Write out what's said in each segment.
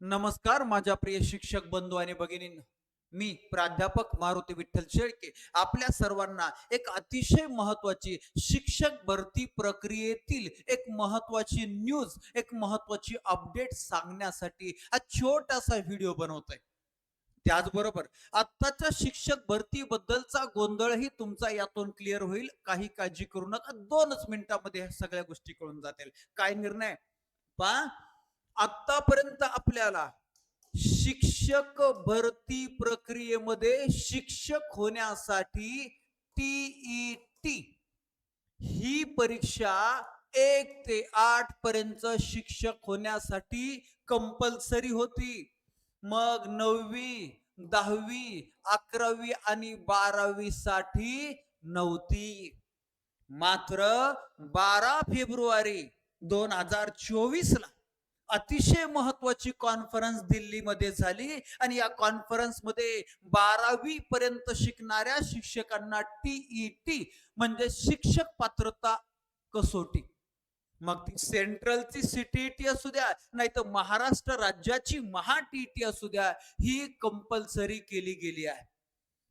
नमस्कार माझ्या प्रिय शिक्षक बंधू आणि भगिनींना मी प्राध्यापक मारुती विठ्ठल शेळके. आपल्या सर्वांना एक अतिशय महत्वाची शिक्षक भरती प्रक्रियेतील एक महत्वाची न्यूज एक महत्वाची अपडेट सांगण्यासाठी हा छोटासा व्हिडिओ बनवतोय. त्याचबरोबर आत्ताच्या शिक्षक भरतीबद्दलचा गोंधळही तुमचा यातून क्लिअर होईल. काही काळजी करू नका. दोनच मिनिटांमध्ये सगळ्या गोष्टी कळून जातील. काय निर्णय? पा आतापर्यंत आपल्याला शिक्षक भरती प्रक्रियेमध्ये शिक्षक होण्यासाठी टीईटी ही परीक्षा एक ते आठ पर्यंत शिक्षक होण्यासाठी कंपल्सरी होती. मग नववी दहावी अकरावी आणि बारावी साठी नव्हती. मात्र बारा फेब्रुवारी दोन हजार चोवीस ला अतिशय महत्वाची कॉन्फरन्स दिल्लीमध्ये झाली आणि या कॉन्फरन्समध्ये बारावी पर्यंत शिकणाऱ्या शिक्षकांना टीईटी म्हणजे शिक्षक पात्रता कसोटी. मग ती सेंट्रलची सीटीईटी असू द्या नाही तर महाराष्ट्र राज्याची महा टीईटी असू द्या ही कंपल्सरी केली गेली आहे.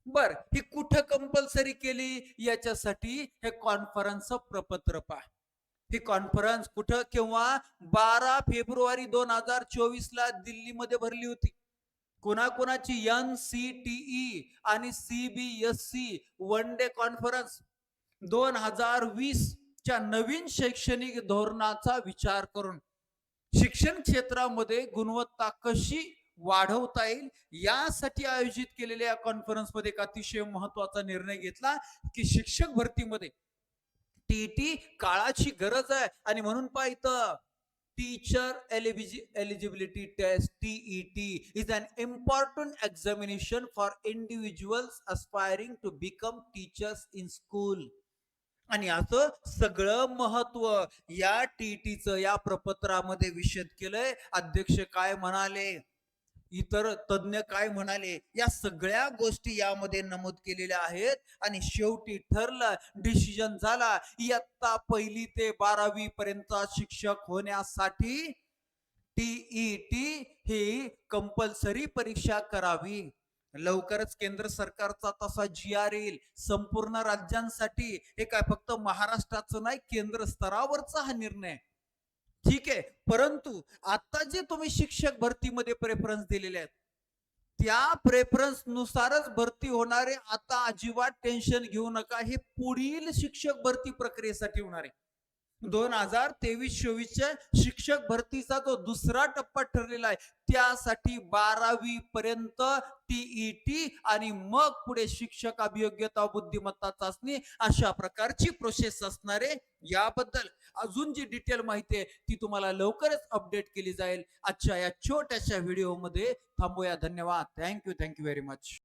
बर ही कुठं कंपल्सरी केली? याच्यासाठी हे कॉन्फरन्सचं प्रपत्र पहा. ही कॉन्फरन्स कुठं केव्हा बारा फेब्रुवारी दोन हजार चोवीस ला दिल्लीमध्ये भरली होती. कोणाकोणाची एन सी टीई आणि सीबीएसई वन डे कॉन्फरन्स दोन हजार वीस च्या नवीन शैक्षणिक धोरणाचा विचार करून शिक्षण क्षेत्रामध्ये गुणवत्ता कशी वाढवता येईल यासाठी आयोजित केलेल्या कॉन्फरन्समध्ये एक अतिशय महत्त्वाचा निर्णय घेतला की शिक्षक भरतीमध्ये टीटी काळाची गरज आहे. आणि म्हणून पाहिजे teacher eligibility test TET is an important examination for individuals aspiring to become teachers in school आणि असं सगळं महत्त्व या टीटीचं या प्रपत्रामध्ये विषद केलंय. अध्यक्ष काय म्हणाले? इतर तज्ञ काय म्हणाले? या सगळ्या गोष्टी यामध्ये नमूद केलेल्या आहेत आणि शेवटी ठरलं डिसिजन झाला इयत्ता पहिली ते बारावी पर्यंत शिक्षक होण्यासाठी टीईटी ही कंपल्सरी परीक्षा करावी. लवकरच केंद्र सरकारचा तसा जी आर येईल. संपूर्ण राज्यांसाठी हे काय फक्त महाराष्ट्राचं नाही केंद्र स्तरावरचा हा निर्णय. ठीक आहे. परंतु आता जे तुम्ही शिक्षक भरतीमध्ये प्रेफरन्स दिलेले आहेत त्या प्रेफरन्स नुसारच भरती होणारे आता अजिबात टेन्शन घेऊ नका. हे पुढील शिक्षक भरती प्रक्रियेसाठी होणार आहे. दोन हजार तेवीस चोवीसच्या शिक्षक भरतीचा जो दुसरा टप्पा ठरलेला आहे त्यासाठी बारावी पर्यंत टीईटी आणि मग पुढे शिक्षक अभियोग्यता बुद्धिमत्ता चाचणी अशा प्रकारची प्रोसेस असणारे याबद्दल अजून जी डिटेल माहिती आहे ती तुम्हाला लवकरच अपडेट केली जाईल. आजच्या या छोट्याशा व्हिडिओमध्ये थांबूया. धन्यवाद. Thank you thank you very much